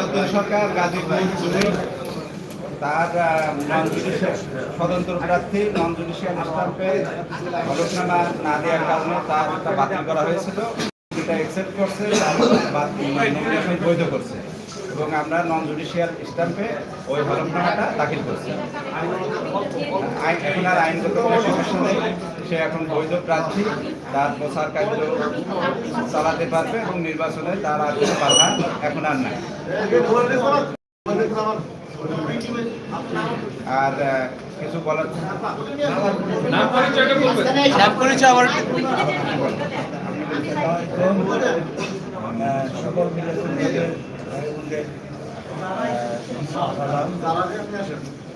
সালাউদ্দিন সরকার গাজীপুর তার নন জুডিশিয়াল স্বতন্ত্র প্রার্থী নন জুডিশিয়াল স্টাম্পে হলফনামা না দেওয়ার কারণে তার বাতিল করা হয়েছিল। সেটা অ্যাকসেপ্ট করছে নমিনেশন বৈধ করছে। এবং আমরা নন জুডিশিয়াল স্টাম্পে ওই হলফনামাটা দাখিল করছি। আইন এখন আর আইনগত সমস্যা নেই। সে এখন বৈধ প্রার্থী তার প্রচার কার্য চালাতে পারবে এবং নির্বাচনে তার আর কোনো বাধা এখন আর নাই। আর কিছু বলার সকল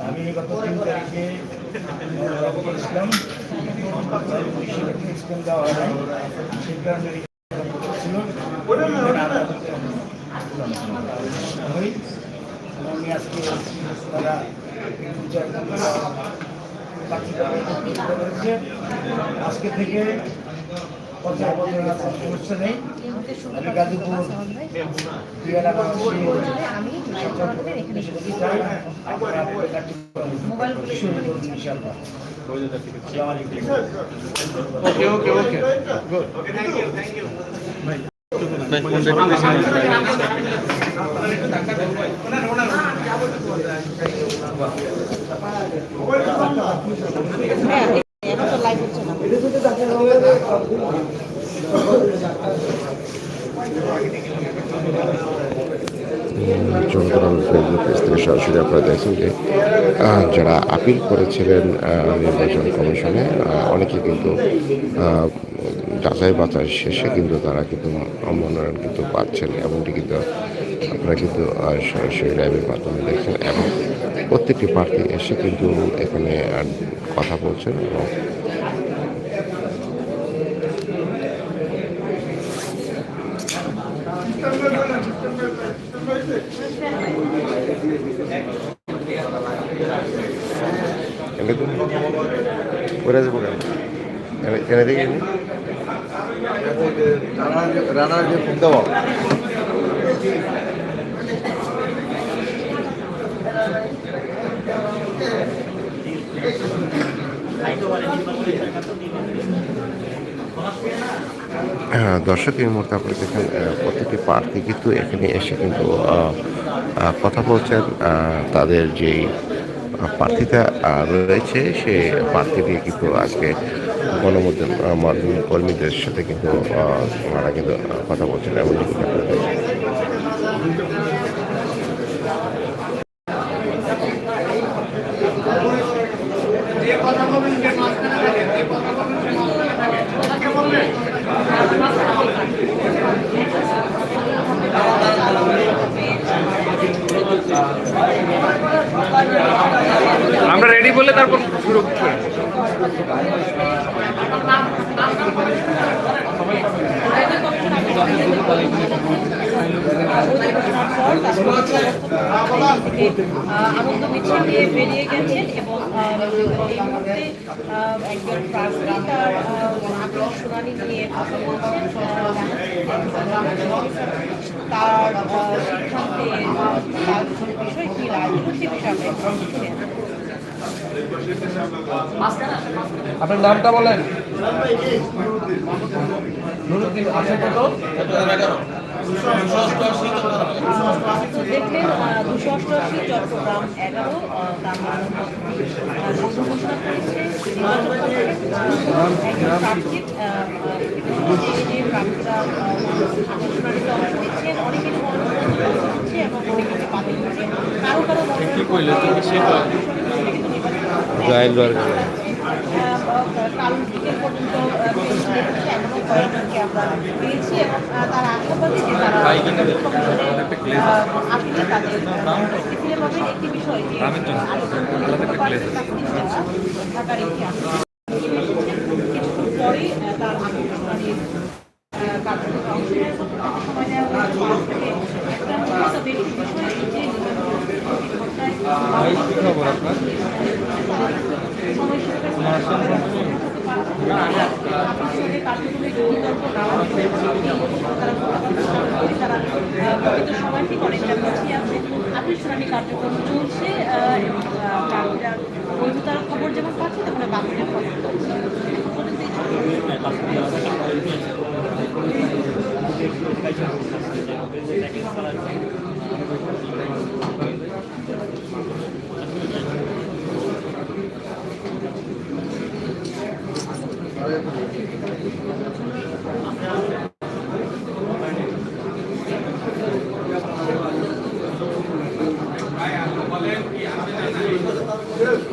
আমি গত তিন তারিখে ইসলাম ইসলাম দেওয়া হয় সেই আমি আজকে তারা আজকে থেকে পঞ্চাশ বছর আর কোনো সমস্যা নেই আমি গাজীপুর দুই এলাকাবাসী আমি আপনাদের এখানে যদি চাই আপনারা আপনাদের কার্যক্রম শুরু করুন ইনশাআল্লাহ আসসালামু আলাইকুম ওকে ওকে ওকে গুড হ্যাঁ এখন তো লাইভ হচ্ছে না ফেসবুক পেজ থেকে সরাসরি আপনারা যে যারা আপিল করেছিলেন নির্বাচন কমিশনে অনেকে কিন্তু যাচাই বাছাই শেষে কিন্তু তারা কিন্তু মনোনয়ন কিন্তু পাচ্ছেন এমনটি কিন্তু আপনারা কিন্তু সরাসরি লাইভের মাধ্যমে দেখছেন। এবং প্রত্যেকটি প্রার্থী এসে কিন্তু এখানে কথা বলছেন এবং এনে ওরা যাব কেন এনে- এনে রানার যে ফোন দেওয়া দর্শক এই মুহূর্তে আপনারা দেখেন প্রতিটি প্রার্থী কিন্তু এখানে এসে কিন্তু কথা বলছেন তাদের যেই প্রার্থীতা রয়েছে। সে প্রার্থী দিয়ে কিন্তু আজকে গণমাধ্যম মাধ্যম কর্মীদের সাথে কিন্তু তারা কিন্তু কথা বলছেন। এমন রেডি বললে তারপর আনন্দ মিছিল দিয়ে বেরিয়ে গেছেন এবং এই মুহূর্তে একজন প্রার্থী তার শুনানি নিয়ে কথা বলছেন তার সিদ্ধান্তে বিষয় কি রাজনৈতিক শুনেন আপনার নামটা বলেন। নুরুদ্দিন আছে কত? দেখলেন দুশো অষ্টআশি চট্টগ্রাম এগারো মনোনয়ন কাল বিকেল পর্যন্ত আহ, পেশ করেছে এখনও কয়েকজনকে আমরা পেয়েছি এবং আহ, তারা আশাবাদী যে তারা আহ, আপিলে তাদের স্থিতিলে পাবেন একটি বিষয় যে আলোচনা ঢাকার একটি আপিল কিছুক্ষণ পরেই আহ, তার আপিল শুনানির আহ, কার্যক্রমে অংশ নেয় এবং সময় নেওয়া হয়েছে পাঁচ থেকে একটা মধ্যে তবে একটি বিষয় এই যে নির্বাচন খবর আপনার সময়টি অনেকটা পিছিয়ে বাতিল শুনানি কার্যক্রম চলছে আহ, এবং প্রার্থীরা বৈধতার খবর যেমন পাচ্ছে তেমন বাতিলের খবর পাচ্ছে। এখন পর্যন্ত এই ছবি।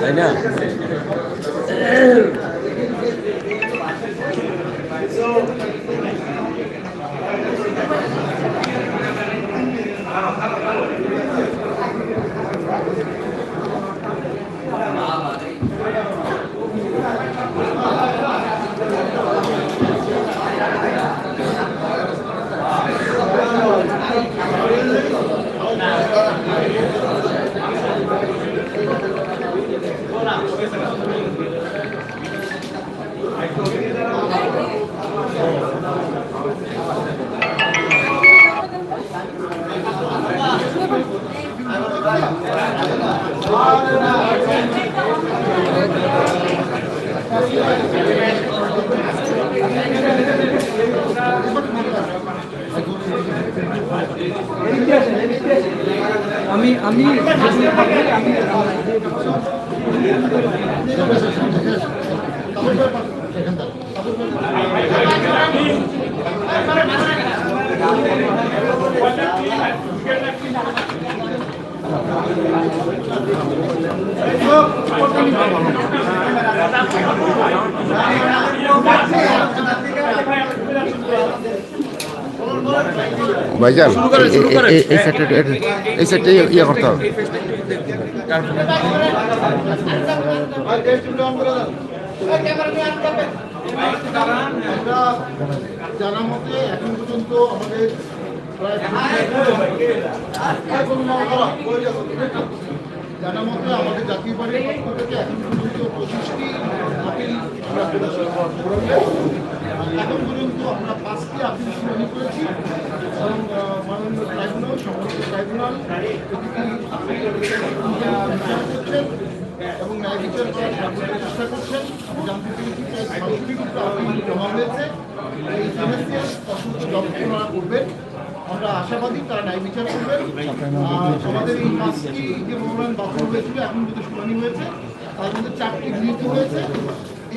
তাই না আমি আমি ভাইজান এই- সাইডটা এই সাইডটা ইয়ে করতে হবে জানা মতে এখন পর্যন্ত আমাদের প্রায় জানা মতে আমাদের জাতীয় পার্টির পক্ষ থেকে এখন পর্যন্ত পঁচিশটি আপিল এখন পর্যন্ত আমরা পাঁচটি আপিল শুনানি করেছি এবং মাননীয় ট্রাইব্যুনাল সম্মানিত ট্রাইব্যুনাল বিচার করছেন এবং ন্যায় বিচার করার সর্বোচ্চ চেষ্টা করছেন। জানতে পেরেছি প্রায় সামগ্রিক আপিল জমা হয়েছে। এই সেমেস্টার অসংখ্য গবেষণা করবেন। আমরা আশাবাদী তারা ন্যায় বিচার করবেন। আমাদের এই পাঁচটি যে মনোনয়ন বাতিল হয়েছিল, এখন পর্যন্ত শুনানি হয়েছে, তার মধ্যে চারটি গৃহীত হয়েছে।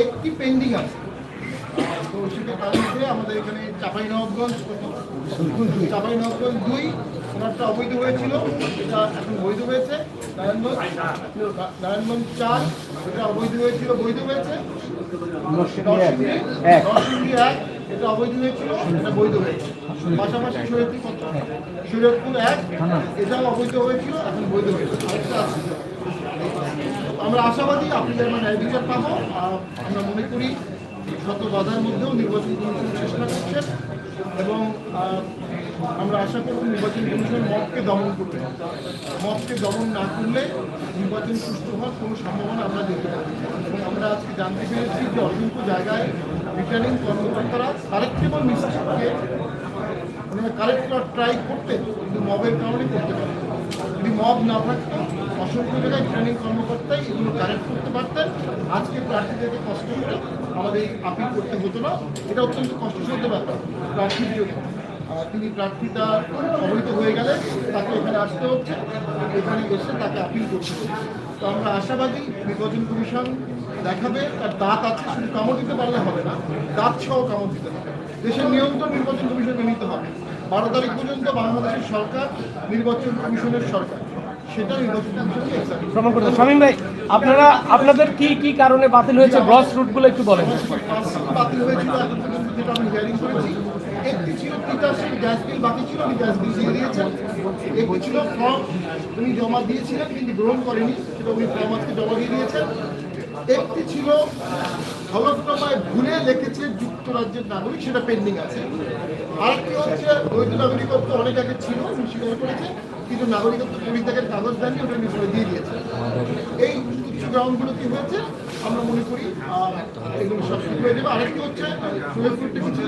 একটি পেন্ডিং আছে। তো সেটা তার মধ্যে আমাদের এখানে চাপাই নবাবগঞ্জ চাপাই নবাবগঞ্জ দুই ওনারটা অবৈধ হয়েছিল এটা এখন বৈধ হয়েছে। নারায়ণগঞ্জ নারায়ণগঞ্জ চার এটা অবৈধ হয়েছিল বৈধ হয়েছে। নরসিংদী নরসিংদী এক এটা অবৈধ হয়েছিল এটা বৈধ হয়েছে। পাশাপাশি শরীয়তপুর কত? শরীয়তপুর এক এটাও অবৈধ হয়েছিল এখন বৈধ হয়েছে। আরেকটা আমরা আশাবাদী আপনাদের মানে বিচার পাবো আমরা মনে করি শত বাধার মধ্যেও নির্বাচন কমিশন চেষ্টা করছেন এবং আমরা আশা করব নির্বাচন কমিশন মতকে দমন করবে। মতকে দমন না করলে নির্বাচন সুষ্ঠু হওয়ার কোনো সম্ভাবনা আমরা দেখতে পাই এবং আমরা আজকে জানতে পেরেছি যে অসংখ্য জায়গায় রিটার্নিং কর্মকর্তারা কালেক্টেবল মিস্টেককে ওনারা কালেক্ট করার ট্রাই করতে কিন্তু মবের কারণে করতে পারেন যদি মব না থাকতো অসংখ্য জায়গায় ট্রেনিং কর্মকর্তাই এগুলো কারেক্ট করতে পারতেন, আজকে প্রার্থীদেরকে কষ্ট করে আমাদের আপিল করতে হতো না। এটা অত্যন্ত কষ্টসাধ্য ব্যাপার প্রার্থীর জন্য তিনি প্রার্থীতা অবহিত হয়ে গেলে তাকে এখানে আসতে হচ্ছে, এখানে এসে তাকে আপিল করতে হচ্ছে। তো আমরা আশাবাদী নির্বাচন কমিশন দেখাবে, তার দাঁত আছে শুধু কামড় দিতে পারলে হবে না, দাঁত সহ কামড় দিতে হবে। দেশের নিয়ন্ত্রণ নির্বাচন কমিশনকে নিতে হবে। বারো তারিখ পর্যন্ত বাংলাদেশের সরকার, নির্বাচন কমিশনের সরকার। প্রমাণ করতে শামীম ভাই, আপনারা, আপনাদের কি কি কারণে বাতিল হয়েছে? গ্রস রুটগুলো একটু বলেন। বাতিল হয়েছিল যেটা আমি একটি ছিল গ্যাস বিল ছিল গ্যাস বিল দিয়ে দিয়েছেন একটি ছিল উনি জমা দিয়েছিলেন, কিন্তু গ্রহণ করেনি। উনি জমা দিয়ে দিয়েছেন। একটি ছিল হলফনামায় ভুলে লিখেছে যুক্তরাজ্যের নাগরিক, সেটা পেন্ডিং আছে। আরেকটি হচ্ছে নাগরিকত্ব অনেক আগে ছিল স্বীকার করেছে কিন্তু নাগরিকত্ব পরিত্যাগের কাগজ দেননি, ওটা নিশ্চয় দিয়ে দিয়েছে। এই কিছু গ্রাউন্ডগুলো কি হয়েছে, আমরা মনে করি এগুলো সব ঠিক হয়ে যাবে। আরেকটি হচ্ছে শরীরপুর থেকে ছিল?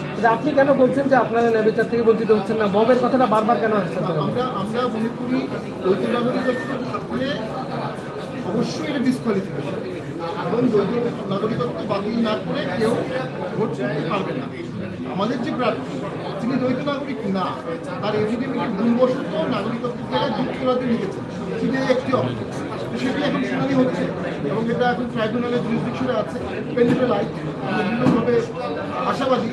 আপনি কেন বলছেন যে আপনারা ন্যাবেচার থেকে বঞ্চিত হচ্ছেন না? মবের কথাটা বারবার কেন আসছে? আমরা আমরা মনে করি নাগরিকত্ব অবশ্যই এটা ডিসকোয়ালিফিকেশন এবং দ্বৈত নাগরিকত্ব বাতিল না করে কেউ ভোট করতে পারবে না, আমাদের যে প্রার্থী, তিনি দ্বৈত নাগরিক না, তার এফিডেভিটে ভুলবশত নাগরিকত্বের জায়গায় যুক্তরাজ্যে লিখেছেন সেটি একটি অপশন সেটি এখন শুনানি হচ্ছে এবং এটা এখন ট্রাইব্যুনালের জুরিসডিকশনে আছে। পেন্ডিবেল আইন আমরা বিভিন্নভাবে আশাবাদী।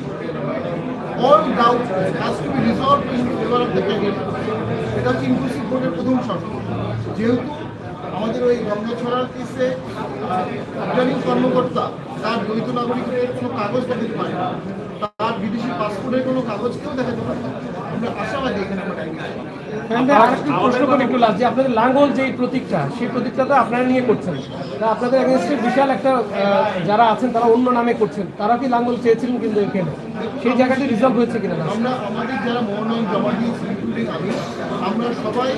All doubt has to be resolved in favor of the candidate. এটা হচ্ছে ইনক্লুসিভ ভোটের প্রথম শর্ত। যেহেতু আমাদের ওই গঙ্গাছড়ার কেসে রিটার্নিং কর্মকর্তা তার দ্বৈত নাগরিকের কোনো কাগজ দেখাতে পারে না। তার বিদেশি পাসপোর্টের কোনো কাগজ কেউ দেখাতে পারে না। আমরা আশাবাদী এখানে আপনাদের লাঙ্গল যে প্রতীকটা সেই প্রতীকটা তো আপনারা নিয়ে করছেন। আপনাদের বিশাল একটা যারা আছেন তারা অন্য নামে করছেন। তারা কি লাঙ্গল চেয়েছিলেন কিন্তু এখানে? সেই জায়গাটি রিজলভ হয়েছে কিনা আমরা আমাদের যারা মনোনয়ন জমা দিয়েছি আমি আমরা সবাই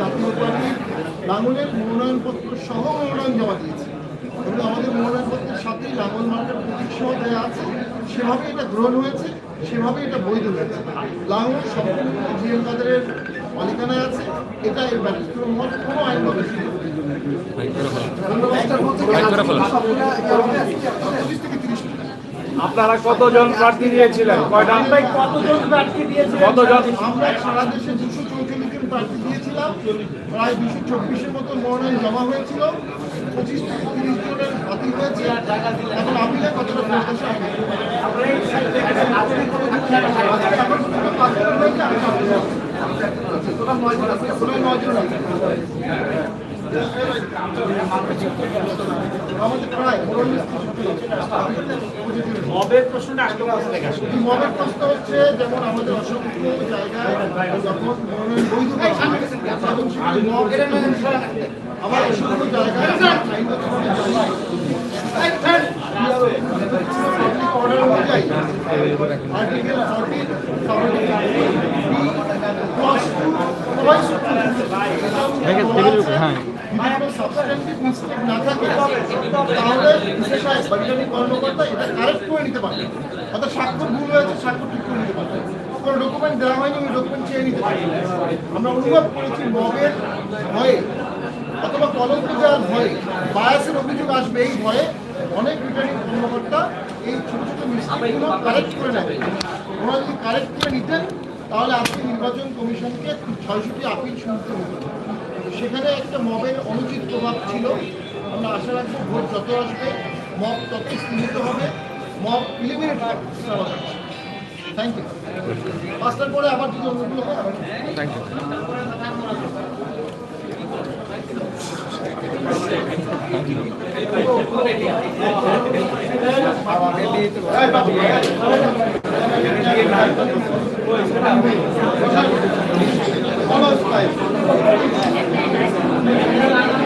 জাতীয় পার্টির লাঙলের মনোনয়নপত্র সহ মনোনয়ন জমা দিয়েছি। এবং আমাদের মনোনয়নপত্রের সাথেই লাঙল মার্কের প্রতীক সহ দেওয়া আছে সেভাবে এটা গ্রহণ হয়েছে সেভাবে এটা বৈধ হয়েছে। লাঙল সম্পূর্ণ জিএল কাদেরের মালিকানায় আছে এটা এর ব্যতিক্রম হওয়ার কোনো আইনগত সুযোগ নেই। পঁচিশ থেকে তিরিশ মিনিট আপনারা কতজন প্রার্থী দিয়েছিলেন কয়টা কতজন প্রার্থী দিয়েছিলেন কতজন আমরা সারা দেশে দুশো চৌচল্লিশ জন প্রার্থী দিয়েছিলাম প্রায় দুশো চব্বিশের মতো মনোনয়ন জমা হয়েছিল পঁচিশ থেকে তিরিশ জনের বাতিল হয়েছে এখন আপিলে কতটা প্রত্যাশা হবে এখন দুটো পাঁচ জন হয়েছে, আর আছে। আমাদের মবের প্রশ্নটা মবের প্রশ্ন হচ্ছে যেমন জায়গায় যখন অসংখ্য জায়গায় মিস্টেক না থাকে তাহলে বিশেষ আইন বা রিটার্নিং কর্মকর্তা এটা কারেক্ট করে নিতে পারবে অর্থাৎ স্বাক্ষর ভুল হয়েছে স্বাক্ষর ঠিক করে নিতে পারবে কোনো ডকুমেন্ট দেওয়া হয়নি ওই ডকুমেন্ট চেয়ে নিতে পারবে আমরা অনুভব করেছি মবের ভয়ে অথবা কলঙ্ক দেওয়ার ভয়ে বায়াসের অভিযোগ আসবে এই ভয়ে অনেক রিটার্নিং কর্মকর্তা এই ছোট ছোট মিস্টেকগুলো কারেক্ট করে নেবে ওনারা যদি কারেক্ট করে নিতেন তাহলে আজকে নির্বাচন কমিশনকে ছয়শটি আপিল শুনতে হতো সেখানে একটা মবের অনুচিত প্রভাব ছিল। আমরা আশা রাখব ভোট যত আসবে মব তত স্তীমিত হবে। মব ইলিমিনেট থ্যাংক ইউ পাঁচটার পরে আবার যদি অন্যগুলো হয় নিস রেকর্ড Thank you.